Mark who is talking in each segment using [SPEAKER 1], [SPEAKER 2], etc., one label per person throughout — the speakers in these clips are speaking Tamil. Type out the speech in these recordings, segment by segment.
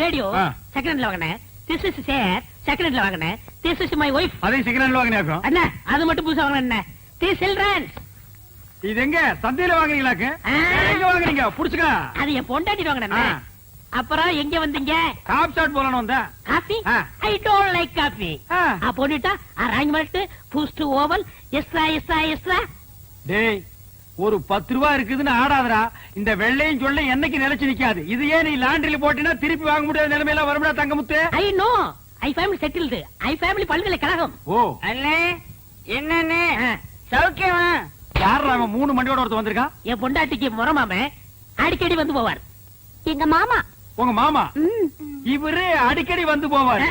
[SPEAKER 1] ரேடியோ. செகண்ட்ல வாங்கினேன் திஸ் இஸ் சேர் செகண்ட்ல வாங்கினேன் திஸ் இஸ் மை ஒய்ஃப்
[SPEAKER 2] அதையும் செகண்ட் வாங்கினாக்கும்
[SPEAKER 1] அண்ணா அது மட்டும் புதுசா வாங்கினேன் தி சில்ட்ரன்ஸ்
[SPEAKER 2] இது எங்க? சந்தையில வாங்குறீங்களாக்கு. எங்க வாங்குறீங்க? புடிச்சுக்க.
[SPEAKER 1] அது என் பொண்டாட்டி வாங்கினேன்
[SPEAKER 2] ஆ.
[SPEAKER 1] அப்புறம் எங்க வந்தீங்க?
[SPEAKER 2] காப் ஷாட் போலன்னு வந்தேன்.
[SPEAKER 1] காஃபி
[SPEAKER 2] ஆ.
[SPEAKER 1] ஐ டோன்ட் லைக் காஃபி
[SPEAKER 2] ஆ.
[SPEAKER 1] போட்டுட்டா arrangement Boost Oval extra extra extra
[SPEAKER 2] டேய் ஒரு பத்து ரூபா இருக்குதுன்னு ஆடாதடா. இந்த வெள்ளையும் சொல்ல என்னைக்கு நிலைச்சு நிக்காது. இது ஏன் நீ லாண்டரியில போட்டினா திருப்பி வாங்க முடியாத நிலைமையில வரும்டா Thangamuthu?
[SPEAKER 1] I know I family settled I family பல்கலைக்கழகம்.
[SPEAKER 2] ஓ.
[SPEAKER 3] அண்ணே என்னண்ணே?
[SPEAKER 1] ஆ.
[SPEAKER 3] சௌக்கியமா?
[SPEAKER 2] யார் அவன் மூணு மண்டியோட ஒருத்தர் வந்திருக்கான்
[SPEAKER 1] என் பொண்டாட்டிக்கு முறமாம அடிக்கடி வந்து போவார்.
[SPEAKER 4] எங்க மாமா.
[SPEAKER 2] உங்க மாமா. இவரு அடிக்கடி வந்து போவார்.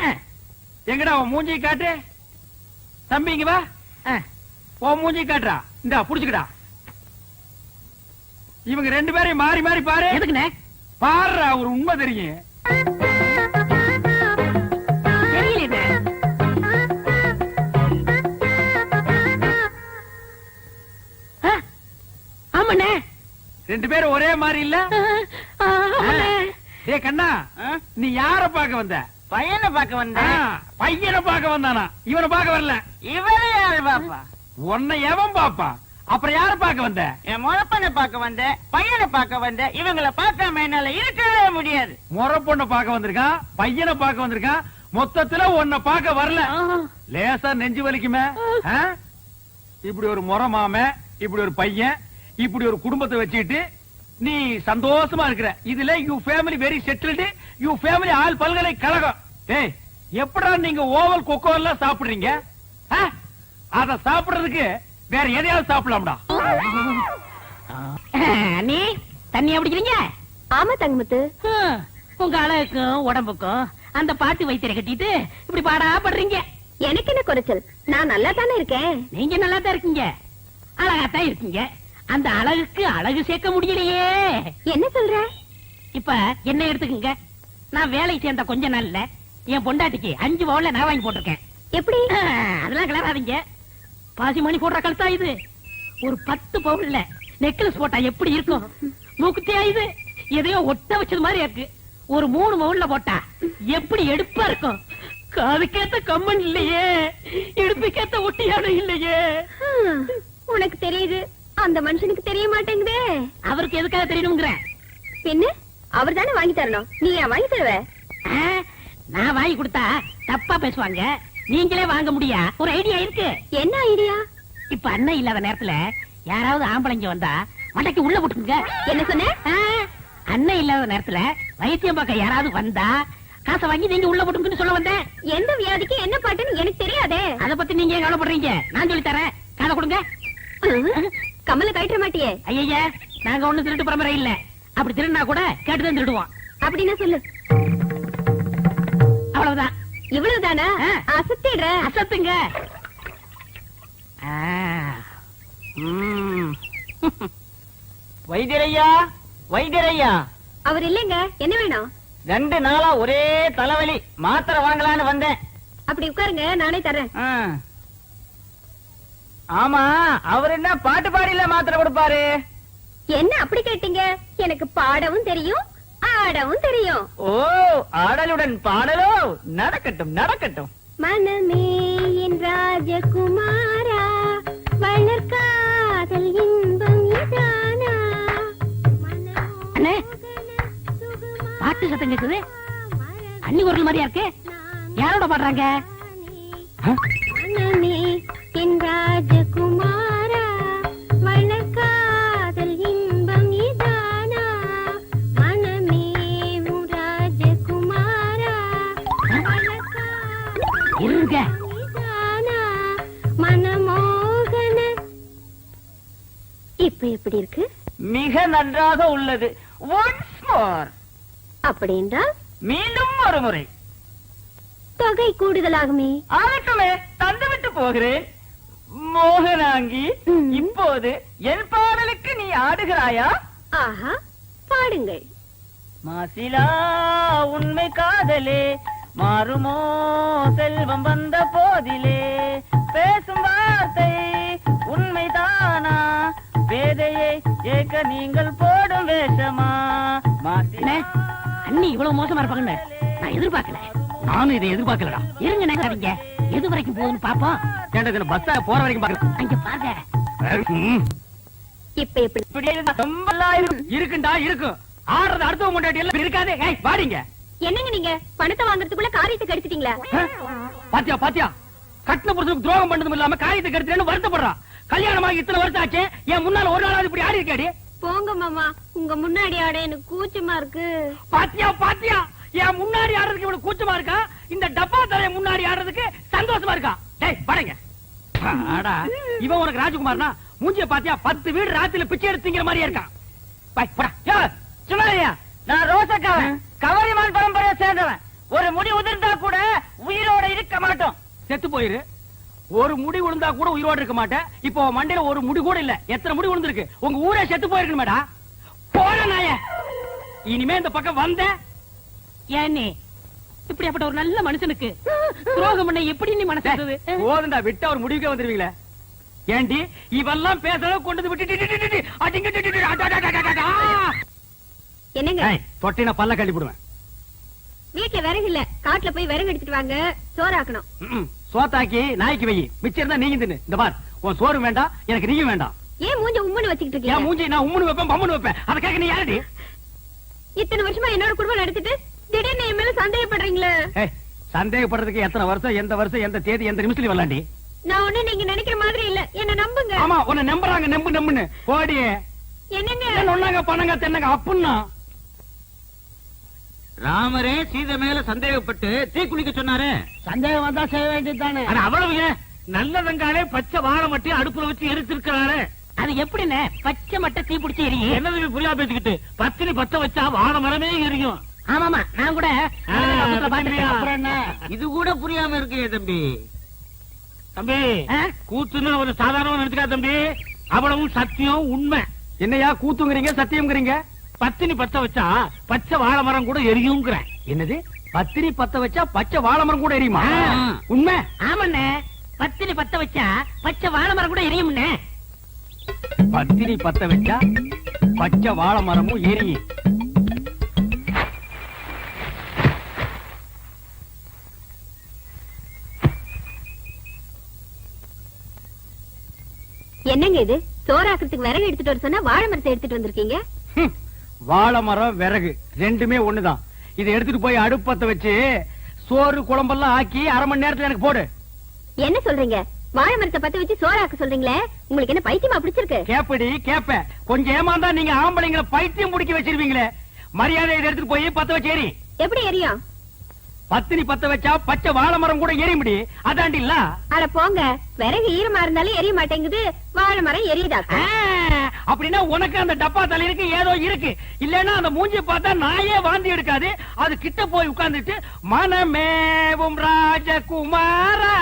[SPEAKER 2] எங்கடா அவன் மூஞ்சி காட்டு? தம்பி இங்க வா. உன் மூஞ்சி காட்டுறா. இந்தா புடிச்சுக்கடா. இவங்க ரெண்டு பேரையும் மாறி மாறி பாரு.
[SPEAKER 1] எதுக்குண்ணே?
[SPEAKER 2] பாருடா ஒரு உண்மை தெரியும். ரெண்டு பேரும் ஒரே மாதிரி இல்ல. டேய் கண்ணா
[SPEAKER 3] ஆ?
[SPEAKER 2] நீ யார பார்க்க வந்த?
[SPEAKER 3] பையனை பார்க்க
[SPEAKER 2] ஆ,
[SPEAKER 3] வந்தேன்
[SPEAKER 2] பையனை பார்க்க வந்தானா? இவனை பார்க்க வரல.
[SPEAKER 3] இவரே யாரு பாப்பா?
[SPEAKER 2] உன்னை எவன் பாப்பா? அப்புறம் யார பார்க்க வந்த?
[SPEAKER 3] என் முழப்பனை பார்க்க வந்தேன் பையனை பார்க்க வந்தேன் இவங்களை பார்க்காம என்னால இருக்கவே முடியாது.
[SPEAKER 2] முறை பொண்ணை பார்க்க வந்திருக்கான் பையனை பார்க்க வந்திருக்கான் மொத்தத்துல உன்னை பார்க்க வரல. லேசா நெஞ்சு வலிக்குமே ஆ? இப்படி ஒரு முறை மாம இப்படி ஒரு பையன் இப்படி ஒரு குடும்பத்தை வச்சுக்கிட்டு நீ சந்தோஷமா இருக்கிற. இதுல you family very settled you family all பல்கலைக்கழகம். ஏய் எப்படா நீங்க ஓவல் கொக்கோ எல்லாம் சாப்பிடுறீங்க? ஆ? அத சாப்பிடுறதுக்கு வேற எதையாவது சாப்பிடலாம்டா.
[SPEAKER 1] அண்ணி தண்ணி அப்படிக்கிறீங்க
[SPEAKER 4] ஆமா தங்கமுத்து.
[SPEAKER 1] உங்க அழகுக்கும் உடம்புக்கும் அந்த பாட்டு வைத்தியரை கட்டிட்டு இப்படி பாடா படுறீங்க
[SPEAKER 4] எனக்கு என்ன குறைச்சல்? நான் நல்லா தானே இருக்கேன்.
[SPEAKER 1] நீங்க நல்லா தான் இருக்கீங்க. அழகாத்தான் இருக்கீங்க. அந்த அழகுக்கு அழகு சேர்க்க முடியலையே.
[SPEAKER 4] என்ன சொல்ற?
[SPEAKER 1] இப்ப என்ன எடுத்துக்கங்க? நான் வேலைக்கு சேர்ந்த கொஞ்ச நாள்ல என் பொண்டாட்டிக்கு அஞ்சு பவுன்ல நான் வாங்கி போட்டிருக்கேன்.
[SPEAKER 4] எப்படி?
[SPEAKER 1] அதெல்லாம் கிளறாதீங்க. பாசி மணி போடுற கழுத்தா இது? ஒரு பத்து பவுன்ல நெக்லஸ் போட்டா எப்படி இருக்கும்? மூக்குத்தியா இது? எதையோ ஒட்ட வச்சது மாதிரி இருக்கு. ஒரு மூணு பவுன்ல போட்டா எப்படி எடுப்பா இருக்கும்? காதுக்கேத்த கம்மன் இல்லையே. இடுப்புக்கேத்த ஒட்டியானம் இல்லையே.
[SPEAKER 4] உனக்கு தெரியுது. அந்த மனுஷனுக்கு தெரிய மாட்டேங்குதே
[SPEAKER 1] அவருக்கு எதுக்காக தெரியணுங்கிற
[SPEAKER 4] பின்ன அவர் தானே வாங்கி தரணும். நீ ஏன் வாங்கி தருவ?
[SPEAKER 1] நான் வாங்கி கொடுத்தா தப்பா பேசுவாங்க. நீங்களே வாங்க முடியா? ஒரு ஐடியா இருக்கு.
[SPEAKER 4] என்ன ஐடியா?
[SPEAKER 1] இப்ப அண்ணன் இல்லாத நேரத்துல யாராவது ஆம்பளைங்க வந்தா மண்டைக்கு உள்ள போட்டுங்க
[SPEAKER 4] என்ன சொன்ன?
[SPEAKER 1] அண்ணன் இல்லாத நேரத்துல வைத்தியம் பார்க்க யாராவது வந்தா காசை வாங்கி நீங்க உள்ள போட்டுங்கன்னு சொல்ல வந்தேன்.
[SPEAKER 4] எந்த வியாதிக்கு என்ன பாட்டுன்னு எனக்கு தெரியாதே.
[SPEAKER 1] அத பத்தி நீங்க கவலைப்படுறீங்க? நான் சொல்லி தரேன். காதை கொடுங்க.
[SPEAKER 4] கமல கழட்ட மாட்டியே.
[SPEAKER 1] ஐயா நாங்க ஒண்ணு திருட்டு பரம்பரை இல்ல. அப்படி திருடினா கூட கேட்டுதான் திருடுவோம்
[SPEAKER 4] அப்படின்னா சொல்லு.
[SPEAKER 1] அவ்வளவுதான்.
[SPEAKER 4] இவ்வளவுதானா. அசத்திடுற.
[SPEAKER 1] அசத்துங்க.
[SPEAKER 3] வைத்தியரையா? வைத்தியரையா?
[SPEAKER 4] அவர் இல்லைங்க. என்ன வேணும்?
[SPEAKER 3] ரெண்டு நாளா ஒரே தலைவலி. மாத்திரை வாங்கலான்னு வந்தேன்.
[SPEAKER 4] அப்படி உட்காருங்க நானே தரேன்.
[SPEAKER 3] ஆமா அவர் என்ன பாட்டு பாடியில மாத்திரை கொடுப்பாரு?
[SPEAKER 4] என்ன அப்படி கேட்டீங்க? எனக்கு பாடவும் தெரியும் ஆடவும் தெரியும்.
[SPEAKER 3] ஓ ஆடலுடன் பாடலோ? நடக்கட்டும் நடக்கட்டும்.
[SPEAKER 4] மனமே என் ராஜகுமாரா வளர்காதல் இன்பம் இதானா?
[SPEAKER 1] பாட்டு சத்தம் கேக்குது. அண்ணி குரல் மாதிரியா இருக்கு? யாரோட பாடுறாங்க?
[SPEAKER 4] மனமே இப்ப எப்படி இருக்கு?
[SPEAKER 3] மிக நன்றாக உள்ளது. ஒன்ஸ் மோர்
[SPEAKER 4] அப்படி என்றால்?
[SPEAKER 3] மீண்டும் ஒரு முறை.
[SPEAKER 4] தொகை கூடுதலாகுமே.
[SPEAKER 3] ஆகட்டுமே தந்துவிட்டு போகிறேன். மோகனாங்கி இப்போது என் பாடலுக்கு நீ ஆடுகிறாயா?
[SPEAKER 4] ஆஹா பாடுங்கள்.
[SPEAKER 3] மாசிலா உண்மை காதலே மாறுமோ செல்வம் வந்த போதிலே. பேசும் வார்த்தை உண்மைதானா வேதையை ஏக்க நீங்கள் போடும் வேஷமா?
[SPEAKER 1] அண்ணே, அண்ணி இவ்வளவு மோசமா இருப்பாங்கன்னு நான் எதிர்பார்க்கல.
[SPEAKER 2] நானும் இதை எதிர்பார்க்கலடா.
[SPEAKER 1] இருங்க நகராதீங்க எது வரைக்கும் போகுதுன்னு பாப்போம்
[SPEAKER 2] இதுல பஸ்ஸா போற வரைக்கும் பாக்குறேன்
[SPEAKER 1] அங்க பாருங்க.
[SPEAKER 4] இப்ப எப்படி?
[SPEAKER 3] ரொம்ப.
[SPEAKER 2] இருக்குண்டா இருக்கும். ஆடுறது அடுத்தவங்க எல்லாம் இருக்காது. ஏய் வாடிங்க.
[SPEAKER 4] என்னங்க நீங்க? பணத்தை வாங்குறதுக்குள்ள காரியத்தை கெடுத்துட்டீங்களா
[SPEAKER 2] பாத்தியா பாத்தியா? கட்டின புருஷனுக்கு துரோகம் பண்ணதும் இல்லாம காரியத்தை கெடுத்துறேன்னு வருத்தப்படுறான் கல்யாணமாக இத்தனை வருஷம் ஆச்சு. என் முன்னால ஒரு நாளாவது இப்படி ஆடி இருக்காடி
[SPEAKER 4] போங்க மாமா. உங்க முன்னாடி ஆட எனக்கு கூச்சமா இருக்கு.
[SPEAKER 2] பாத்தியா பாத்தியா? என் முன்னாடி ஆடுறதுக்கு இவ்வளவு கூச்சமா இருக்கா? இந்த டப்பா தரைய முன்னாடி ஆடுறதுக்கு சந்தோஷமா இருக்கா? டேய் படைங்க. ஆடா இவன் உனக்கு ராஜகுமார்னா மூஞ்சிய பாத்தியா பத்து வீடு ராத்திரில பிச்சை எடுத்துங்கிற மாதிரியே இருக்கான் பை, போடா. யோ,
[SPEAKER 3] நான் ரோசக்காரன் கவரிமான் பரம்பரையை சேர்ந்தவன். ஒரு முடி உதிர்ந்தா கூட உயிரோட இருக்க மாட்டோம்.
[SPEAKER 2] செத்து போயிரு. ஒரு முடி விழுந்தா கூட உயிரோட இருக்க மாட்டேன். இப்போ மண்டையில ஒரு முடி கூட இல்ல. எத்தனை முடி விழுந்திருக்கு உங்க ஊரே செத்து போயிருக்கு மேடா போற நாய. இனிமே இந்த பக்கம் வந்த
[SPEAKER 1] ஏன்னே இப்படியாப்பட்ட ஒரு நல்ல மனுஷனுக்கு துரோகம் பண்ண எப்படி நீ மனசு?
[SPEAKER 2] போதுண்டா விட்டு அவர் முடிவுக்கே வந்துருவீங்களே. ஏண்டி இவெல்லாம் பேசுறத கொண்டு விட்டு.
[SPEAKER 4] என்னங்க?
[SPEAKER 2] தொட்டினா பல்ல கழட்டி போடுவேன்
[SPEAKER 4] வீட்டுல விறகு இல்ல காட்டுல போய் விறகு எடுத்துட்டு வாங்க. சோறாக்கணும்.
[SPEAKER 2] சோத்தாக்கி நாய்க்கு வை. மிச்சம் இருந்தா நீங்க தின்னு. இந்த பார் உன் சோறு வேண்டாம் எனக்கு நீயும் வேண்டாம்.
[SPEAKER 4] ஏன் மூஞ்ச உம்முன்னு வச்சுக்கிட்டு
[SPEAKER 2] என்
[SPEAKER 4] இருக்கீங்க
[SPEAKER 2] மூஞ்சி நான் உம்முன்னு வைப்பேன் பம்முன்னு வைப்பேன். அதை கேட்க நீ யாரடி?
[SPEAKER 4] இத்தனை வருஷமா என்னோட குடும்பம் நடத்திட்டு திடீர்னு என் மேல சந்தேகப்படுறீங்களே?
[SPEAKER 2] சந்தேகப்படுறதுக்கு எத்தனை வருஷம் எந்த வருஷம் எந்த தேதி எந்த நிமிஷத்துல வரலாண்டி.
[SPEAKER 4] நான் ஒண்ணு நீங்க நினைக்கிற மாதிரி இல்ல. என்ன நம்புங்க.
[SPEAKER 2] ஆமா உன்னை நம்புறாங்க நம்பு நம்புன்னு. போடி.
[SPEAKER 4] என்னங்க?
[SPEAKER 2] என்ன ஒண்ணாங்க பண்ணங்க தென்னங்க அப்புன்னா.
[SPEAKER 5] ராமரே சீதை மேல சந்தேகப்பட்டு தீ குளிக்க சொன்னாரு.
[SPEAKER 1] சந்தேகம் வந்தா செய்ய வேண்டியதுதானே?
[SPEAKER 5] ஆனா அவ்வளவு ஏன்? நல்ல வெங்காலே பச்சை வாழை மட்டும் அடுப்புல வச்சு எரிச்சிருக்கிறாரு.
[SPEAKER 1] அது எப்படின்னு பச்சை மட்டை தீ பிடிச்சி எரியும்.
[SPEAKER 5] என்னது புரியா பேசிக்கிட்டு பத்தினி பத்த வச்சா வாழை மரமே எரியும்.
[SPEAKER 1] ஆமாமா நான் கூட?
[SPEAKER 5] இது கூட புரியாம இருக்கே தம்பி. தம்பி? கூத்துன்னு ஒரு சாதாரணமா நினைச்சுக்கா தம்பி. அவ்வளவும் சத்தியம் உண்மை.
[SPEAKER 2] என்னையா கூத்துங்கிறீங்க சத்தியம்ங்கிறீங்க?
[SPEAKER 5] பத்தினி பத்த வச்சா பச்சை வாழை மரம் கூட எரியுங்கிறேன்.
[SPEAKER 2] என்னது? பத்திரி பத்த வச்சா பச்சை வாழை மரம் கூட எரியுமா. உண்மை?
[SPEAKER 1] ஆமாண்ணே. பத்தினி பத்த வச்சா பச்சை வாழை மரம் கூட எரியும்ண்ணே.
[SPEAKER 2] பத்திரி பத்த வச்சா பச்சை வாழை மரமும் எரியும்.
[SPEAKER 4] என்னங்க இது? சோறாக்குறதுக்கு விறகு எடுத்துட்டு வர சொன்னா வாழை மரத்தை எடுத்துட்டு வந்திருக்கீங்க.
[SPEAKER 2] வாழை மரம் விறகு ரெண்டுமே ஒண்ணுதான். இதை எடுத்துட்டு போய் அடுப்பத்த வச்சு சோறு குழம்பெல்லாம் ஆக்கி அரை மணி நேரத்துல எனக்கு போடு.
[SPEAKER 4] என்ன சொல்றீங்க? வாழை மரத்தை பத்த வச்சு சோறாக்க சொல்றீங்களே? உங்களுக்கு என்ன பைத்தியமா பிடிச்சிருக்கு?
[SPEAKER 2] கேப்படி கேப்ப. கொஞ்சம் ஏமாந்தா நீங்க ஆம்பளைங்களை பைத்தியம் பிடிக்க வச்சிருவீங்களே. மரியாதை இதை எடுத்துட்டு போய் பத்த வச்சு எரி
[SPEAKER 4] எப்படி எரியும்
[SPEAKER 2] பத்தினி பத்த வச்சா பச்சை வாழை மரம் கூட எரிய முடி அதாண்டி இல்ல
[SPEAKER 4] அட போங்க விறகு ஈரமா இருந்தாலும் எரிய மாட்டேங்குது வாழை மரம் எரியுதாக்கா
[SPEAKER 2] ஆ, அப்படின்னா உனக்கு அந்த டப்பா தலையிருக்கு ஏதோ இருக்கு. இல்லன்னா அந்த மூஞ்சி பார்த்தா நாயே வாந்தி எடுக்காது. அது கிட்ட போய் உட்கார்ந்துட்டு மனமேவும் ராஜகுமாரா.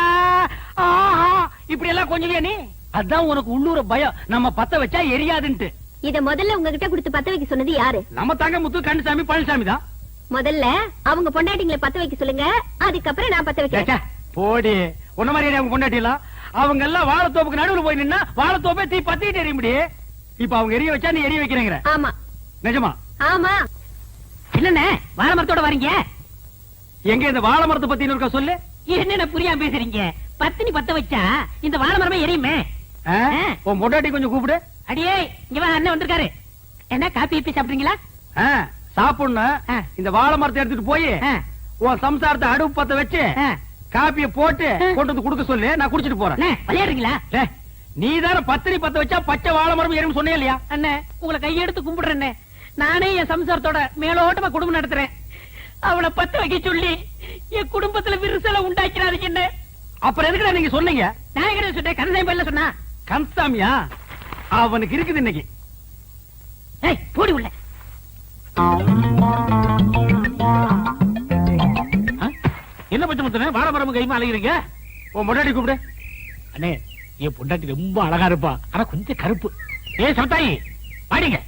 [SPEAKER 2] ஆஹா இப்படி எல்லாம் கொஞ்சம் நீ? அதான் உனக்கு உள்ளூர பயம். நம்ம பத்த வச்சா எரியாதுன்ட்டு.
[SPEAKER 4] இத முதல்ல உங்ககிட்ட கொடுத்து பத்த வைக்க சொன்னது யாரு?
[SPEAKER 2] நம்ம தங்க முத்து கண்ணுசாமி பழனிசாமி தான்.
[SPEAKER 4] முதல்ல அவங்க பொண்டாட்டிங்களை பத்த வைக்க சொல்லுங்க. அதுக்கப்புறம் நான் பத்த வைக்கிறேன்.
[SPEAKER 2] போடி. உன்ன மாதிரி அவங்க கொண்டாட்டிலாம் அவங்க எல்லாம் வாழைத்தோப்புக்கு நடுவுல போய் நின்னா வாழைத்தோப்பே தீ பத்திட்டு எரிய முடி இப்ப அவங்க எரிய வச்சா நீ எரிய வைக்கிறேங்கிற.
[SPEAKER 4] ஆமா.
[SPEAKER 2] நிஜமா?
[SPEAKER 4] ஆமா.
[SPEAKER 1] என்னண்ணே? வாழை மரத்தோட வரீங்க?
[SPEAKER 2] எங்க இந்த வாழை மரத்தை பத்தி இருக்கா சொல்லு.
[SPEAKER 1] என்னென்ன புரியாம பேசுறீங்க? பத்தினி பத்த வச்சா இந்த வாழை மரமே எரியுமே.
[SPEAKER 2] உன் பொண்டாட்டி கொஞ்சம் கூப்பிடு.
[SPEAKER 1] அடியே இங்க வா அண்ணன் வந்திருக்காரு. என்ன காப்பி இப்பி சாப்பிடுறீங்களா?
[SPEAKER 2] சாப்பிடணும். இந்த வாழை மரத்தை எடுத்துட்டு போய் உன் சம்சாரத்தை அடுப்பு பத்த வச்சு. காப்பிய போட்டு. கொண்டு வந்து கொடுக்க சொல்லு நான் குடிச்சிட்டு போறேன்.
[SPEAKER 1] விளையாடுறீங்களா?
[SPEAKER 2] நீ தானே பத்திரி பத்த வச்சா பச்சை வாழை மரம் எரியும் சொன்னே இல்லையா?
[SPEAKER 1] அண்ணே உங்களை கையெடுத்து கும்பிடுறேன்னே நானே என் சம்சாரத்தோட மேலோட்டமா குடும்பம் நடத்துறேன். அவளை பத்த வைக்க சொல்லி என் குடும்பத்துல விரிசலை உண்டாக்கிறாதீங்க என்ன
[SPEAKER 2] அப்புறம் எதுக்குடா நீங்க சொன்னீங்க?
[SPEAKER 1] நான் எங்க சொன்னேன் கந்தசாமி பையில சொன்னா.
[SPEAKER 2] கன்சாமியா அவனுக்கு இருக்குது இன்னைக்கு.
[SPEAKER 1] ஏய் போடி உள்ள?
[SPEAKER 5] என்ன பச்சை முத்தனே? வாழை மரம் கைமா அலைகிறீங்க
[SPEAKER 2] உன் பொண்டாட்டி கூப்பிடு.
[SPEAKER 5] அண்ணே என் பொண்டாட்டி ரொம்ப அழகா இருப்பா. ஆனா கொஞ்சம் கருப்பு. ஏ சமத்தாயி பாடிங்க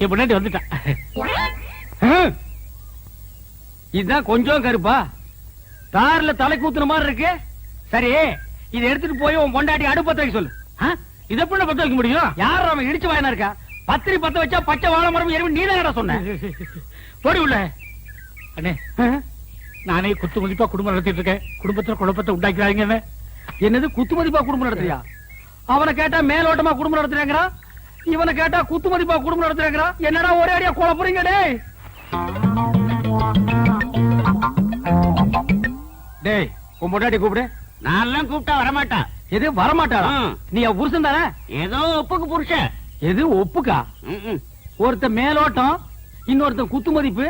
[SPEAKER 5] என் பொண்டாட்டி வந்துட்டா.
[SPEAKER 2] இதுதான் கொஞ்சம் கருப்பா. தார்ல தலை கூத்துன மாதிரி இருக்கு. சரி இதை எடுத்துட்டு போய் உன் பொண்டாட்டி அடுப்பத்த வைக்க சொல்லு.
[SPEAKER 5] இத எப்படி பத்த வைக்க முடியும்?
[SPEAKER 2] யார் அவன் இடிச்சு வாயனா இருக்கா? பத்திரி பத்த வச்சா பச்சை வாழை மரம் எருவு நீதான் சொன்ன?
[SPEAKER 5] போடி உள்ள. அண்ணே நானே குத்து மதிப்பா குடும்பம் நடத்திட்டு இருக்கேன். குடும்பத்துல குழப்பத்தை உண்டாக்கிறாங்க
[SPEAKER 2] என்னது குத்து மதிப்பா குடும்பம் நடத்துறியா? அவனை கேட்டா மேலோட்டமா குடும்பம் நடத்துறேங்கிறான் இவனை கேட்டா குத்து மதிப்பா குடும்பம் நடத்துறேங்கிறான் என்னடா ஒரே அடியா குழப்பறீங்க டேய்? டேய் உன் பொண்டாட்டி கூப்பிடு.
[SPEAKER 3] நான் கூப்பிட்டா வரமாட்டா.
[SPEAKER 2] எது வரமாட்டாளா. நீ புருஷன் தானே?
[SPEAKER 3] ஏதோ ஒப்புக்கு புருஷன்
[SPEAKER 2] எது ஒப்புக்கா. ஒருத்த மேலோட்டம் இன்னொருத்தன் குத்து மதிப்பு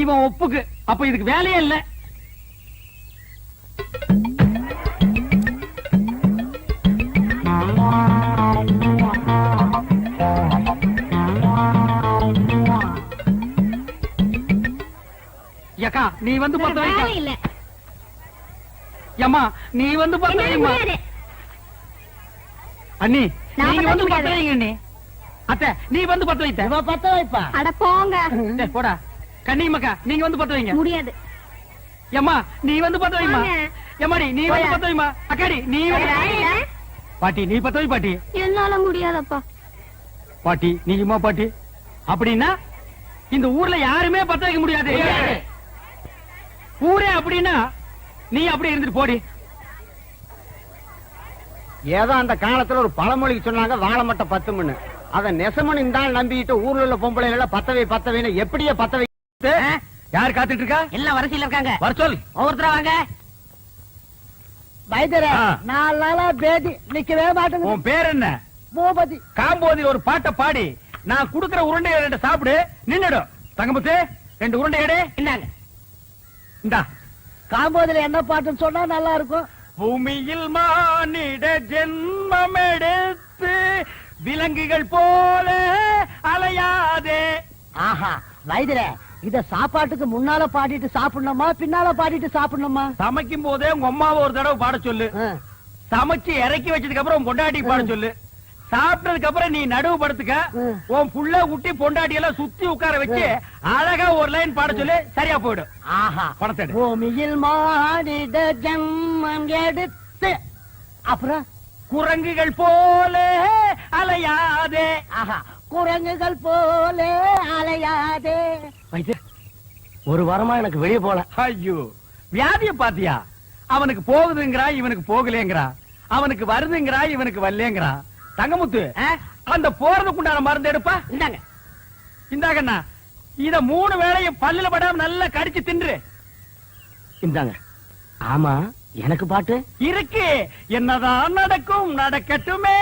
[SPEAKER 2] இவன் ஒப்புக்கு. அப்ப இதுக்கு வேலையே இல்ல. நீ வந்து
[SPEAKER 4] வேலை இல்ல.
[SPEAKER 2] ஏம்மா நீ வந்து
[SPEAKER 4] முடியாது.
[SPEAKER 2] அண்ணி நீங்க வந்து பத்த வைங்க அண்ணி. அத்தை நீ வந்து பத்த வைத்த.
[SPEAKER 3] இவ பத்த வைப்பா?
[SPEAKER 4] அட போங்க.
[SPEAKER 2] டேய், போடா. கண்ணியம்மக்கா நீங்க வந்து பத்த வைங்க.
[SPEAKER 4] முடியாது.
[SPEAKER 2] ஏம்மா நீ வந்து பத்த வைமா. ஏமாடி நீ வந்து. பத்த வைமா? அக்காடி நீ. பாட்டி நீ பத்த வை பாட்டி.
[SPEAKER 4] என்னால முடியாதப்பா.
[SPEAKER 2] பாட்டி நீயுமா பாட்டி. அப்படின்னா இந்த ஊர்ல யாருமே பத்த வைக்க முடியாது. ஊரே அப்படின்னா நீ அப்படி இருந்துட்டு போடி.
[SPEAKER 6] ஏதோ அந்த காலத்துல ஒரு பழமொழிக்கு சொன்னாங்க வாழை மட்டை பத்து மணி அத நெசமணி தான் நம்பிட்டு ஊர்ல உள்ள பொம்பளைகளை பத்தவை பத்தவைன்னு எப்படியே பத்தவை?
[SPEAKER 2] யார் காத்துட்டு இருக்கா?
[SPEAKER 1] எல்லாம் வரிசையில இருக்காங்க.
[SPEAKER 2] வர சொல்
[SPEAKER 1] ஒவ்வொருத்தரா வாங்க.
[SPEAKER 3] வைத்தியரே. நாலு நாளா பேதி நிக்கவே மாட்டேங்குது.
[SPEAKER 2] உன் பேர் என்ன?
[SPEAKER 3] பூபதி.
[SPEAKER 2] காம்போதில் ஒரு பாட்டை பாடி நான் குடுக்கிற உருண்டை ரெண்டு சாப்பிடு நின்னுடும் தங்கமுத்து ரெண்டு உருண்டை எடு.
[SPEAKER 1] இந்தாங்க.
[SPEAKER 2] இந்தா.
[SPEAKER 3] காம்போதில என்ன பாட்டுன்னு சொன்னா நல்லா இருக்கும்.
[SPEAKER 2] பூமியில் மானிட ஜென்மம் எடுத்து விலங்குகள் போல அலையாதே.
[SPEAKER 3] ஆஹா வைத்தியரே இத சாப்பாட்டுக்கு முன்னால பாடிட்டு சாப்பிடணுமா பின்னால பாடிட்டு சாப்பிடணுமா?
[SPEAKER 2] சமைக்கும் போதே உங்க அம்மாவை ஒரு தடவை பாட சொல்லு. சமைச்சு இறக்கி வச்சதுக்கு அப்புறம் பொண்டாட்டி பாட சொல்லு. சாப்பிட்டதுக்கு அப்புறம் நீ நடுவு படுத்துக்க. உன் புள்ள குட்டி பொண்டாட்டி எல்லாம் சுத்தி உட்கார வச்சு அழகா ஒரு லைன் பாட சொல்லு சரியா போயிடும்.
[SPEAKER 3] ஆஹா.
[SPEAKER 2] பணத்தை எடு.
[SPEAKER 3] பூமியில் மானிட ஜன்மம் எடுத்து அப்புறம்?
[SPEAKER 2] குரங்குகள் போல அலையாதே.
[SPEAKER 3] ஆஹா. குரங்குகள் போல அலையாதே.
[SPEAKER 6] ஒரு வாரமா எனக்கு வெளியே போல.
[SPEAKER 2] ஐயோ வியாதிய பாத்தியா அவனுக்கு போகுதுங்கிறா இவனுக்கு போகலேங்கிறா அவனுக்கு வருதுங்கிறா இவனுக்கு வரலேங்கிறா தங்கமுத்து அந்த போறதுக்கு உண்டான மருந்து எடுப்பா.
[SPEAKER 1] இந்தாங்க.
[SPEAKER 2] இந்தாங்கண்ணா இத மூணு வேளையும் பல்லுல படாம நல்லா கடிச்சு தின்று.
[SPEAKER 6] இந்தாங்க. ஆமா எனக்கு பாட்டு?
[SPEAKER 2] இருக்கு. என்னதான் நடக்கும் நடக்கட்டுமே.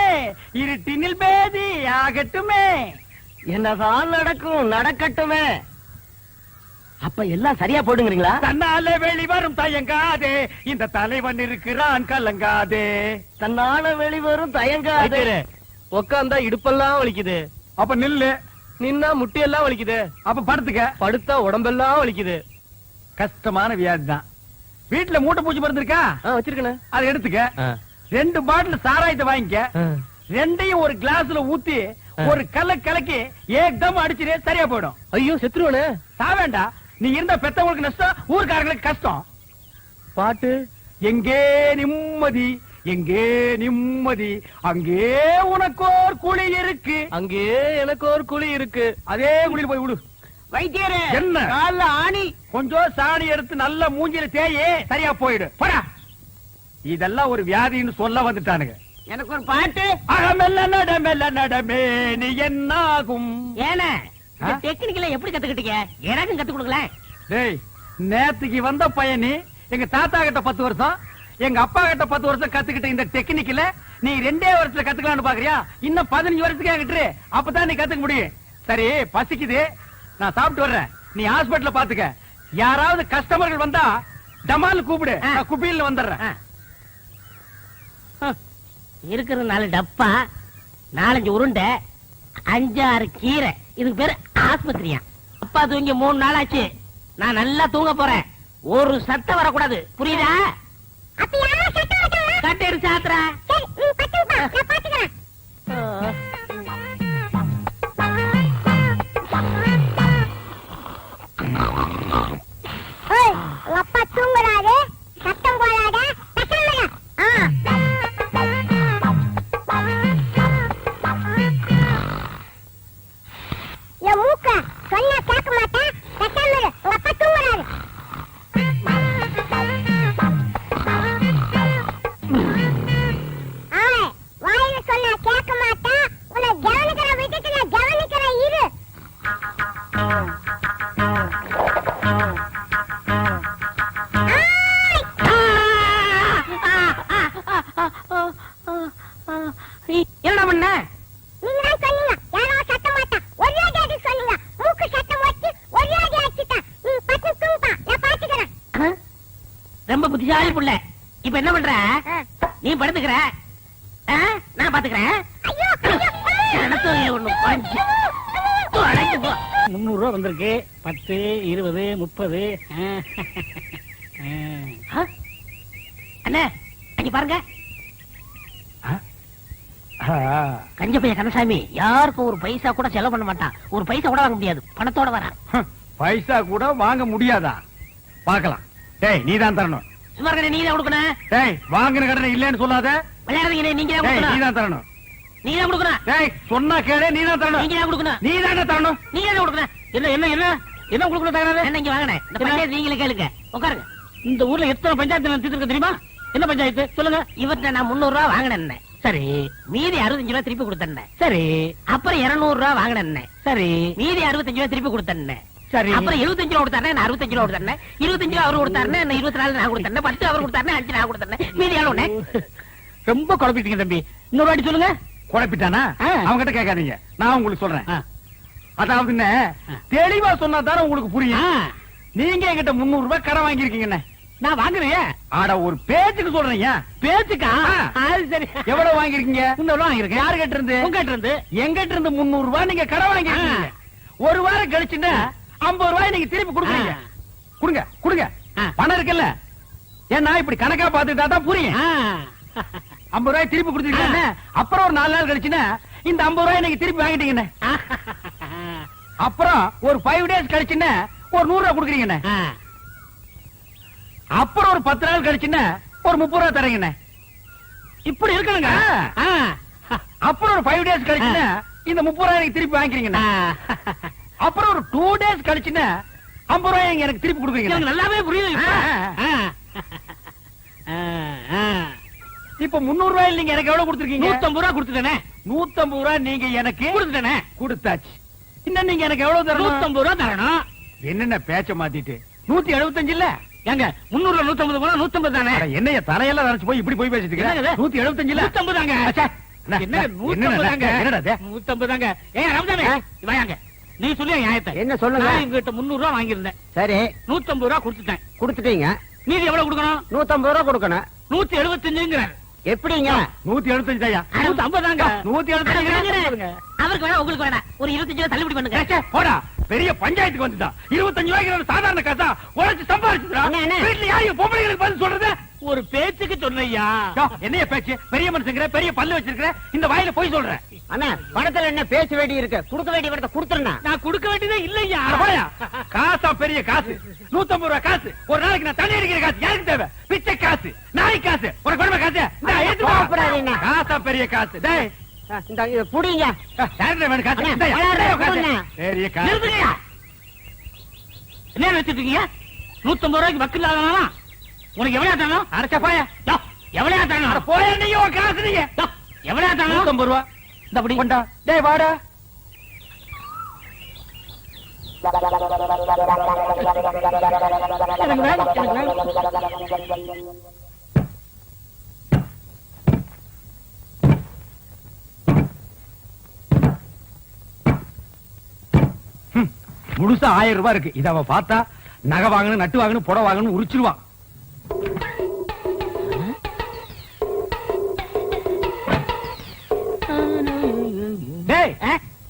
[SPEAKER 2] இருட்டினில் பேதி ஆகட்டுமே.
[SPEAKER 6] என்னதான் நடக்கும் நடக்கட்டுமே. அப்ப எல்லாம் சரியா போடுங்கிறீங்களா?
[SPEAKER 2] தன்னாலே வெளிவரும் தயங்காதே. இந்த தலைவன் இருக்கிறான் கலங்காதே.
[SPEAKER 6] தன்னால வெளிவரும் தயங்காது. உக்காந்தா இடுப்பெல்லாம் வலிக்குது.
[SPEAKER 2] அப்ப நில்லு.
[SPEAKER 6] நின்னா முட்டியெல்லாம் வலிக்குது.
[SPEAKER 2] அப்ப படுத்துக்க.
[SPEAKER 6] படுத்தா உடம்பெல்லாம் வலிக்குது.
[SPEAKER 2] கஷ்டமான வியாதி தான் வீட்டுல மூட்டை பூச்சி மருந்து இருக்கா?
[SPEAKER 6] வச்சிருக்கேன்.
[SPEAKER 2] அதை எடுத்துக்க. ரெண்டு பாட்டில் சாராயத்தை வாங்கிக்க. ரெண்டையும் ஒரு கிளாஸ்ல ஊத்தி ஒரு கல்ல கலக்கி ஏக்தம் அடிச்சிரு சரியா போயிடும்.
[SPEAKER 6] ஐயோ செத்துருவானே.
[SPEAKER 2] சாவேண்டா. நீ இருந்த பெத்தவங்களுக்கு நஷ்டம் ஊர்க்காரங்களுக்கு கஷ்டம்.
[SPEAKER 6] பாட்டு
[SPEAKER 2] எங்கே நிம்மதி எங்கே நிம்மதி அங்கே உனக்கோர் குழி இருக்கு.
[SPEAKER 6] அங்கே எனக்கு ஒரு குழி இருக்கு.
[SPEAKER 2] அதே குழியில் போய் விடு.
[SPEAKER 3] வைத்தியரே
[SPEAKER 2] என்ன?
[SPEAKER 3] கால்ல ஆணி.
[SPEAKER 2] கொஞ்சம் சாணி எடுத்து நல்ல மூஞ்சில தேயே சரியா போயிடு. போடா. இதெல்லாம் ஒரு வியாதின்னு சொல்ல வந்துட்டானுங்க.
[SPEAKER 3] எனக்கு ஒரு பாட்டு.
[SPEAKER 2] அகமெல்ல நடமெல்ல நடமே நீ என்னாகும்?
[SPEAKER 1] ஏன? டெக்னிக்கல எப்படி கத்துக்கிட்டீங்க? எனக்கும் கத்து கொடுங்களேன்.
[SPEAKER 2] டேய் நேத்துக்கு வந்த பையனி எங்க தாத்தா கிட்ட பத்து வருஷம் எங்க அப்பா கிட்ட பத்து வருஷம் கத்துக்கிட்ட இந்த டெக்னிக்கல நீ ரெண்டே வருஷத்துல கத்துக்கலாம்னு பாக்குறியா? இன்னும் பதினஞ்சு வருஷத்துக்கு என்கிட்ட. அப்பதான் நீ கத்துக்க முடியும். சரி பசிக்குது. நான் சாப்பிட்டு வர்றேன். நீ ஹாஸ்பிடல்ல பாத்துக்க. யாராவது கஸ்டமர்கள் வந்தா டமால் கூப்பிடு. நான் குப்பியில் வந்துடுறேன்.
[SPEAKER 1] இருக்கிற நாலு டப்பா நாலஞ்சு உருண்டை அஞ்சாறு கீரை. இதுக்கு பேரு ஆஸ்பத்திரியா. அப்பா தூங்கி மூணு நாள் ஆச்சு. நான் நல்லா தூங்க போறேன். ஒரு சத்தம் வரக்கூடாது. புரியுதா?
[SPEAKER 4] ஓய் உங்க அப்பா தூங்குறாரு. சத்தம் போடாத. நீ
[SPEAKER 1] படுத்துக்கிற? நான் பாத்துக்கிறேன்.
[SPEAKER 5] முன்னூறு ரூபா வந்திருக்கு. பத்து இருபது முப்பது?
[SPEAKER 1] அண்ணே அங்க பாருங்க. கஞ்ச பைய கந்தசாமி யாருக்கும் ஒரு பைசா கூட செலவு பண்ண மாட்டான். ஒரு பைசா கூட வாங்க முடியாது. பணத்தோட வரான்.
[SPEAKER 2] பைசா கூட வாங்க முடியாதா? பார்க்கலாம். டேய் நீ தான் தரணும்.
[SPEAKER 1] இருக்கனே நீங்க தான் கொடுக்கணும்.
[SPEAKER 2] டேய் வாங்கின கடனை இல்லைன்னு சொல்லாத.
[SPEAKER 1] விளையாடுறீங்க நீங்க தான்
[SPEAKER 2] டேய் நீ
[SPEAKER 1] கொடுக்கணும்.
[SPEAKER 2] தான் தரணும்.
[SPEAKER 1] தான் கொடுக்கணும்.
[SPEAKER 2] டேய் சொன்னா கேளு நீ தான் தரணும்.
[SPEAKER 1] நீங்க தான் கொடுக்கணும்.
[SPEAKER 2] நீ தானே தரணும்.
[SPEAKER 1] நீங்க தான் கொடுக்கணும்.
[SPEAKER 5] என்ன என்ன என்ன? என்ன கொடுக்கணும் தகராறு?
[SPEAKER 1] என்ன இங்க வாங்கினேன் இந்த? பஞ்சாயத்து நீங்களே கேளுங்க. உட்காருங்க.
[SPEAKER 5] இந்த ஊர்ல எத்தனை பஞ்சாயத்து நடத்திட்டு தெரியுமா? என்ன பஞ்சாயத்து? சொல்லுங்க.
[SPEAKER 1] இவர்கிட்ட நான் முன்னூறு ரூபா வாங்கினேன்
[SPEAKER 5] சரி.
[SPEAKER 1] மீதி அறுபத்தஞ்சு ரூபா திருப்பி கொடுத்தேன்
[SPEAKER 5] சரி.
[SPEAKER 1] அப்புறம் இருநூறு ரூபா வாங்கினேன்
[SPEAKER 5] சரி.
[SPEAKER 1] மீதி அறுபத்தஞ்சு ரூபா திருப்பி கொடுத்தேன்
[SPEAKER 5] சரி.
[SPEAKER 1] அப்புறம் எழுபத்தஞ்சு ரூபா கொடுத்தாரு நான் அறுபத்தஞ்சு ரூபா இருபத்தஞ்சு ரூபா அவர் கொடுத்தாரு நான் இருபத்தி நாலு நான் கொடுத்தேன் பத்து அவர் கொடுத்தாரு அஞ்சு நான் கொடுத்தேன் மீதி எவ்வளவு
[SPEAKER 5] ரொம்ப குழப்பிட்டீங்க தம்பி. இன்னொரு வாட்டி சொல்லுங்க.
[SPEAKER 2] குழப்பிட்டானா?
[SPEAKER 5] ஆ.
[SPEAKER 2] அவங்க கிட்ட கேட்காதீங்க. நான் உங்களுக்கு சொல்றேன். அதாவது தெளிவா சொன்னா தானே உங்களுக்கு புரியும். நீங்க என்கிட்ட முன்னூறு ரூபாய் கடன் வாங்கியிருக்கீங்கண்ணே
[SPEAKER 5] நான் வாங்குறேன்.
[SPEAKER 2] ஆட ஒரு பேச்சுக்கு சொல்றீங்க
[SPEAKER 5] பேச்சுக்கா. அது சரி.
[SPEAKER 2] எவ்வளவு வாங்கிருக்கீங்க
[SPEAKER 5] முன்னூறு ரூபா வாங்கிருக்கேன்
[SPEAKER 2] யாரு கிட்ட இருந்து?
[SPEAKER 5] உங்ககிட்ட இருந்து.
[SPEAKER 2] எங்கிட்ட இருந்து முன்னூறு ரூபாய் நீங்க கடன் வாங்கிருக்கீங்க ஒரு வாரம் கழிச்சுன்னா ஐம்பது ரூபாய் நீங்க திருப்பி கொடுக்குறீங்க. கொடுங்க கொடுங்க. பணம் இருக்குல்ல ஏன்னா இப்படி கணக்கா பாத்துட்டா தான் புரியும். ஐம்பது ரூபாய் திருப்பி கொடுத்துருக்கீங்க அப்புறம் ஒரு நாலு நாள் கழிச்சுன்னா இந்த ஐம்பது ரூபாய் நீங்க திருப்பி வாங்கிட்டீங்கண்ணே அப்புறம் ஒரு ஃபைவ் டேஸ் கழிச்சுன்னா ஒரு நூறு கொடுக்குறீங்கண்ணே
[SPEAKER 5] ஆ.
[SPEAKER 2] அப்புறம் ஒரு பத்து நாள் கழிச்சுன்னா ஒரு முப்பது ரூபாய் தரீங்கண்ணே
[SPEAKER 5] இப்படி இருக்கணுங்க.
[SPEAKER 2] அப்புறம் ஒரு ஃபைவ் டேஸ் கழிச்சுன்னா இந்த முப்பது ரூபாய் எனக்கு திருப்பி வாங்கிக்கிறீங்கண்ணே. அப்புறம் ஒரு டூ டேஸ் கழிச்சுன்னா ஐம்பது ரூபாய் எனக்கு திருப்பி கொடுக்குறீங்க.
[SPEAKER 5] எனக்கு நல்லாவே புரியுது இப்ப.
[SPEAKER 2] முன்னூறு ரூபாயில் நீங்க எனக்கு எவ்வளவு கொடுத்துருக்கீங்க?
[SPEAKER 5] நூத்தம்பது ரூபா கொடுத்துட்டேனே.
[SPEAKER 2] நூத்தம்பது ரூபாய் நீங்க எனக்கு
[SPEAKER 5] கொடுத்துட்டேனே.
[SPEAKER 2] கொடுத்தாச்சு. இன்னும் நீங்க எனக்கு எவ்வளவு தரணும்?
[SPEAKER 5] நூத்தம்பது ரூபா தரணும்.
[SPEAKER 2] என்னென்ன பேச்ச மாத்திட்டு? நூத்தி எழுபத்தஞ்சு இல்ல?
[SPEAKER 5] ஏங்க முன்னூறுல நூத்தம்பது போனா நூத்தம்பது தானே?
[SPEAKER 2] என்னைய தரையெல்லாம் நினைச்சு போய் இப்படி போய் பேசிட்டு நூத்தி எழுபத்தஞ்சு இல்ல?
[SPEAKER 5] நூத்தம்பது தாங்க.
[SPEAKER 2] என்ன,
[SPEAKER 5] நூத்தம்பது தாங்க? நூத்தம்பது தாங்க. ஏன் ரமதானே
[SPEAKER 6] ஆ?
[SPEAKER 5] நீ சொல்லி நியாயத்தை?
[SPEAKER 6] என்ன சொல்லுங்க?
[SPEAKER 5] இவங்கிட்ட முன்னூறு ரூபா வாங்கியிருந்தேன்.
[SPEAKER 6] சரி.
[SPEAKER 5] நூத்தம்பது ரூபா கொடுத்துட்டேன்.
[SPEAKER 6] கொடுத்துட்டீங்க.
[SPEAKER 5] மீதி எவ்வளவு கொடுக்கணும்?
[SPEAKER 6] நூத்தம்பது ரூபா கொடுக்கணும்.
[SPEAKER 5] நூத்தி எழுபத்தஞ்சுங்கிறார்
[SPEAKER 6] எப்படிங்க?
[SPEAKER 2] நூத்தி எழுபத்தஞ்சு தாயா
[SPEAKER 5] நூத்தி ஐம்பது தாங்க
[SPEAKER 2] நூத்தி எழுபத்தஞ்சு
[SPEAKER 1] அவருக்கு வேணா உங்களுக்கு வேணா. ஒரு இருபத்தஞ்சு ரூபா தள்ளுபடி பண்ணுங்க.
[SPEAKER 2] போடா. பெரிய பஞ்சாயத்துக்கு வந்துட்டா. இருபத்தஞ்சு ரூபாய்க்கு ஒரு சாதாரண காசா உழைச்சு
[SPEAKER 6] அண்ணே.
[SPEAKER 2] வீட்டுல யாரையும் பொம்பளைங்களுக்கு பதில் சொல்றது?
[SPEAKER 5] ஒரு பேச்சுக்கு சொன்னையா
[SPEAKER 2] என்னைய பேச்சு? பெரிய மனுஷங்கிற பெரிய பல்லு வச்சிருக்கிற இந்த வாயில போய் சொல்றேன்
[SPEAKER 6] அண்ணா பணத்துல என்ன பேச வேண்டி இருக்கு? கொடுக்க வேண்டிய பணத்தை கொடுத்துருண்ணா.
[SPEAKER 5] நான் கொடுக்க வேண்டியதே இல்லையா?
[SPEAKER 2] காசா பெரிய காசு. நூத்தம்பது ரூபாய் காசு. ஒரு நாளைக்கு நான் தண்ணி அடிக்கிற காசு. யாருக்கு தேவை? பிச்சை காசு. நாய் காசு. உனக்கு கொடுமை காசு. காசா பெரிய காசு.
[SPEAKER 6] புடிங்க.
[SPEAKER 5] என்ன நினைச்சிட்டு இருக்கீங்க? நூத்தம்பது ரூபாய்க்கு வக்கு இல்லாதவனா? உனக்கு எவ்வளவு தரணும்
[SPEAKER 2] அரைச்சா போயா?
[SPEAKER 5] எவ்வளவு தரணும்
[SPEAKER 2] போயா நீங்க காசு நீங்க.
[SPEAKER 5] எவ்வளவு தரணும்
[SPEAKER 2] நூத்தம்பது ரூபா. இந்த அப்படி கொண்டா. டேய் வாடா.
[SPEAKER 6] எனக்கு வேணும், எனக்கு வேணும்.
[SPEAKER 2] ஹம், முழுசா ஆயிரம் ரூபாய் இருக்கு. இத அவ பார்த்தா நகை வாங்கணும் நட்டு வாங்கணும் புடவை வாங்கணும் உரிச்சிருவான்.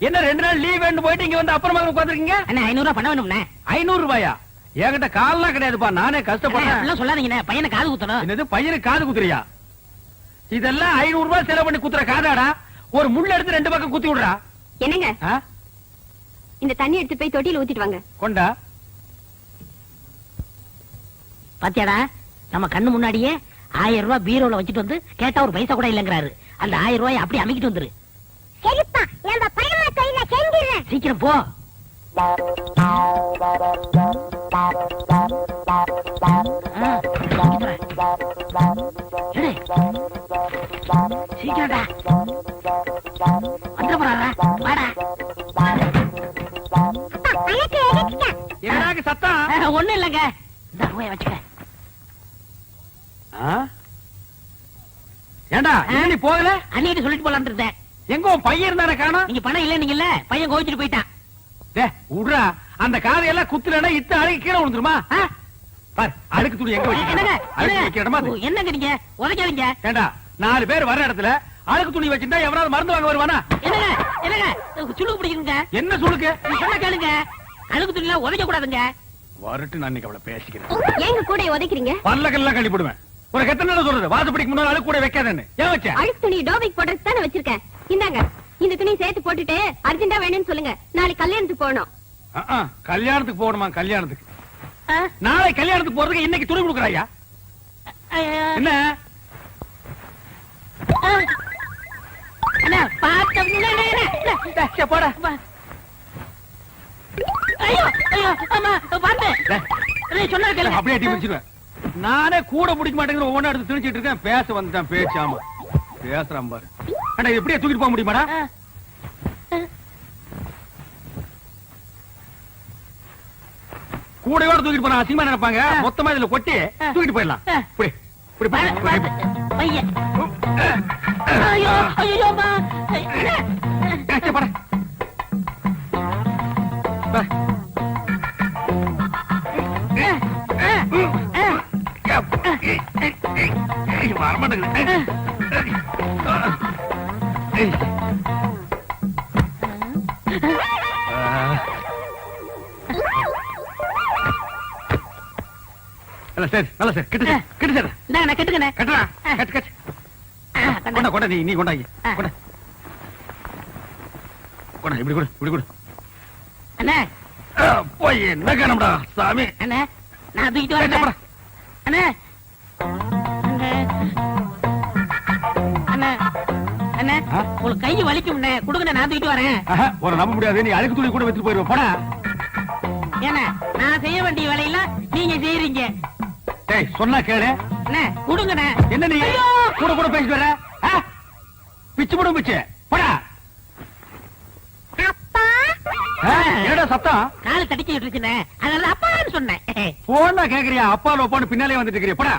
[SPEAKER 2] என்ன ரெண்டு நாள் லீவ் வேணும் போயிட்டு இங்க வந்து அப்புறமா உட்காந்துருக்கீங்க
[SPEAKER 1] அண்ணா ஐநூறு ரூபா பண்ண வேணும்ண்ணே
[SPEAKER 2] ஐநூறு ரூபாயா? என்கிட்ட கால்லாம் கிடையாதுப்பா நானே
[SPEAKER 1] அப்படிலாம் சொல்லாதீங்கண்ணே பையனை காது குத்தணும்
[SPEAKER 2] என்னது பையனுக்கு காது குத்துறியா? இதெல்லாம் ஐநூறு ரூபாய் செலவு பண்ணி குத்துற காதாடா? ஒரு முள்ள எடுத்து ரெண்டு பக்கம் குத்தி விடுறா?
[SPEAKER 4] என்னங்க? இந்த தண்ணி எடுத்து போய் தொட்டியில ஊத்திட்டு வாங்க.
[SPEAKER 2] கொண்டா?
[SPEAKER 1] பாத்தியாடா நம்ம கண்ணு முன்னாடியே ஆயிரம் ரூபாய் பீரோல வச்சுட்டு வந்து கேட்டா ஒரு பைசா கூட இல்லங்கிறாரு. அந்த ஆயிரம் ரூபாய் அப்படி அமைக்கிட்டு வந்துரு.
[SPEAKER 4] சரிப்பா நம்ம பரம தொழில செஞ்சிடுறேன்
[SPEAKER 1] சீக்கிரம் போ. சீக்கிரம்டா. வந்துட போறாரா? வாடா.
[SPEAKER 2] எங்கடாக்கு சத்தம்?
[SPEAKER 1] ஒண்ணும் இல்லைங்க. இந்த ரூபாய் வச்சுக்க?
[SPEAKER 2] ஏண்டா நீ போகல?
[SPEAKER 1] அன்னிட்டு சொல்லிட்டு போலான்னு இருந்தேன்.
[SPEAKER 2] எங்க பையன் இருந்தானே காணோம்?
[SPEAKER 1] நீங்க பணம் இல்ல நீங்க இல்ல பையன் கோவிச்சுட்டு போயிட்டான்.
[SPEAKER 2] டேய், விட்றா. அந்த காதையெல்லாம் குத்துலன்னா இத்த அழுகி கீழே விழுந்துருமா? பார் அழுக்கு துணி எங்க
[SPEAKER 1] என்னங்க?
[SPEAKER 2] வைக்க அழுக்கு வைக்க இடமா
[SPEAKER 1] என்னங்க நீங்க? உதைக்காதீங்க
[SPEAKER 2] ஏண்டா நாலு பேர் வர்ற இடத்துல அழுக்கு துணி வச்சிருந்தா எவனாவது மருந்து வாங்க வருவானா?
[SPEAKER 1] என்னங்க? என்னங்க? சுழுக்கு பிடிக்குங்க
[SPEAKER 2] என்ன சொல்லுக்கு
[SPEAKER 1] நீ சொன்னா கேளுங்க. அழுகு துணிலாம் உதைக்க கூடாதுங்க.
[SPEAKER 2] வரட்டு நான் இன்னைக்கு அவளை பேசிக்கிறேன்.
[SPEAKER 4] ஏங்க கூட உதைக்கிறீங்க?
[SPEAKER 2] பல்லக்கெல்லாம் கழிப்பிடுவேன் உனக்கு எத்தனை சொல்றது? வாசப்படிக்கு முன்னாடி அழுக்கு கூட வைக்காதேன்னு. ஏன் வச்ச?
[SPEAKER 4] அழுக்கு துணி டோபிக் போடுறது தானே வச்சிருக்கேன். இந்தாங்க இந்த துணி சேர்த்து போட்டுட்டு அர்ஜென்டா வேணும்னு சொல்லுங்க. நாளைக்கு கல்யாணத்துக்கு போகணும்.
[SPEAKER 2] கல்யாணத்துக்கு போகணுமா கல்யாணத்துக்கு? நாளை கல்யாணத்துக்கு போறதுக்கு இன்னைக்கு துணி கொடுக்குறாயா. என்ன? போடா. நானே கூட பிடிக்க மாட்டேங்கிற ஒவ்வொன்றா எடுத்து திணிச்சிட்டு இருக்கேன். பேச வந்துட்டான் பேச்சாம. பேசுறான் பாரு. இது எப்படியே தூக்கிட்டு போக முடியுமாடா. கூடையோட தூக்கிட்டு போனா அசிங்கமா நினைப்பாங்க. மொத்தமா இதுல கொட்டி. தூக்கிட்டு போயிடலாம். இப்படி
[SPEAKER 1] ஐயோ ஐயோ
[SPEAKER 2] போடா. வரமாட்டேங்குது. சரி நல்ல சரி. கிட்ட சரி கிட்ட சரி.
[SPEAKER 1] நான் கட்டுக்கண்ணே.
[SPEAKER 2] கட்டுடா கட்டு கட்டு.
[SPEAKER 1] ஆ, கொண்டா.
[SPEAKER 2] கொண்டா கொண்டா நீ நீ கொண்டாங்க. கொண்டா. கொண்டா இப்படி கொடு இப்படி கொடு.
[SPEAKER 1] அண்ணா.
[SPEAKER 2] போய் என்ன காணம்டா சாமி.
[SPEAKER 1] அண்ணா நான் தூக்கிட்டு வரேன். அண்ணா. அண்ணா
[SPEAKER 2] ஆ?
[SPEAKER 1] உங்களுக்கு கை வலிக்கும்ண்ணே கொடுங்கண்ணே நான் தூக்கிட்டு வரேன்.
[SPEAKER 2] ஆஹா, உன்னை நம்ப முடியாது. நீ அழுக்கு துணி கூட வச்சுட்டு போயிருவ போடா.
[SPEAKER 1] ஏன்னா நான் செய்ய வேண்டிய வேலையெல்லாம் நீங்க செய்யறீங்க
[SPEAKER 2] டேய் சொன்னா கேளு.
[SPEAKER 1] அண்ணா கொடுங்கண்ணே.
[SPEAKER 2] என்ன நீ?
[SPEAKER 1] ஐயோ!
[SPEAKER 2] கூட கூட பேசிட்டு வர ஆ? பிச்சு போடும் பிச்சு. போடா.
[SPEAKER 4] அப்பா!
[SPEAKER 2] ஆ, என்னடா சத்தம்?
[SPEAKER 1] கால் தடிக்கிட்டு இருக்குண்ணே. அதனால அப்பான்னு சொன்னேன்.
[SPEAKER 2] போனா கேக்குறியா? அப்பா லோப்பான்னு பின்னாலே வந்துட்டு இருக்கிறியா? போடா.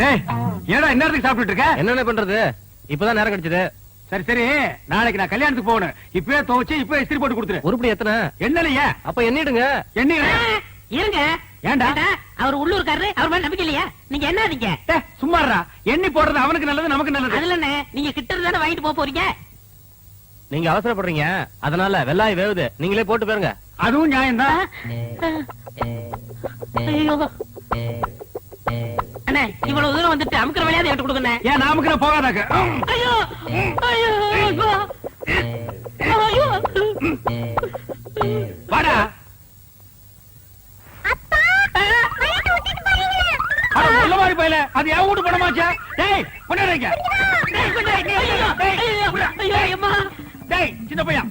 [SPEAKER 2] டேய் ஏடா இந்நேரத்துக்கு சாப்பிட்டுட்டு இருக்க?
[SPEAKER 6] என்னென்ன பண்றது? இப்பதான் நேரம் கிடைச்சது
[SPEAKER 2] சரி சரி. நாளைக்கு நான் கல்யாணத்துக்கு போகணும். இப்பவே துவச்சு இப்பவே இஸ்திரி போட்டு கொடுத்துரு.
[SPEAKER 6] உருப்படி எத்தனை?
[SPEAKER 2] என்னலையே
[SPEAKER 6] அப்ப எண்ணிடுங்க.
[SPEAKER 2] என்ன
[SPEAKER 1] ஆ, இருங்க.
[SPEAKER 2] ஏன்டா?
[SPEAKER 1] ஏண்டா, அவர் உள்ளூர்காரரு அவர் மேல நம்பிக்கை இல்லையா? நீங்க என்னதீங்க
[SPEAKER 2] டேய், சும்மாடுறா எண்ணி போடுறது அவனுக்கு நல்லது நமக்கு நல்லது.
[SPEAKER 1] அதுல என்ன? நீங்க கிட்ட இருந்து தானே வாங்கிட்டு போக போறீங்க?
[SPEAKER 6] நீங்க அவசரப்படுறீங்க. அதனால வெள்ளாய் வேவுது. நீங்களே போட்டு போயிருங்க
[SPEAKER 2] அதுவும் நியாயம்தான்.
[SPEAKER 1] ஐயோ. அண்ணே இவ்வளவு தூரம் வந்துட்டு அமுக்கிற வேலையாவது எடுத்து கொடுங்கண்ணே.
[SPEAKER 2] ஏன் நான் போகாதாக்க?
[SPEAKER 1] ஐயோ ஐயோ ஐயோ.
[SPEAKER 2] வாடா. அது என் வீட்டு பணமாச்சா. டேய் கொண்டாடுறீங்க. டேய் சின்ன பையன்.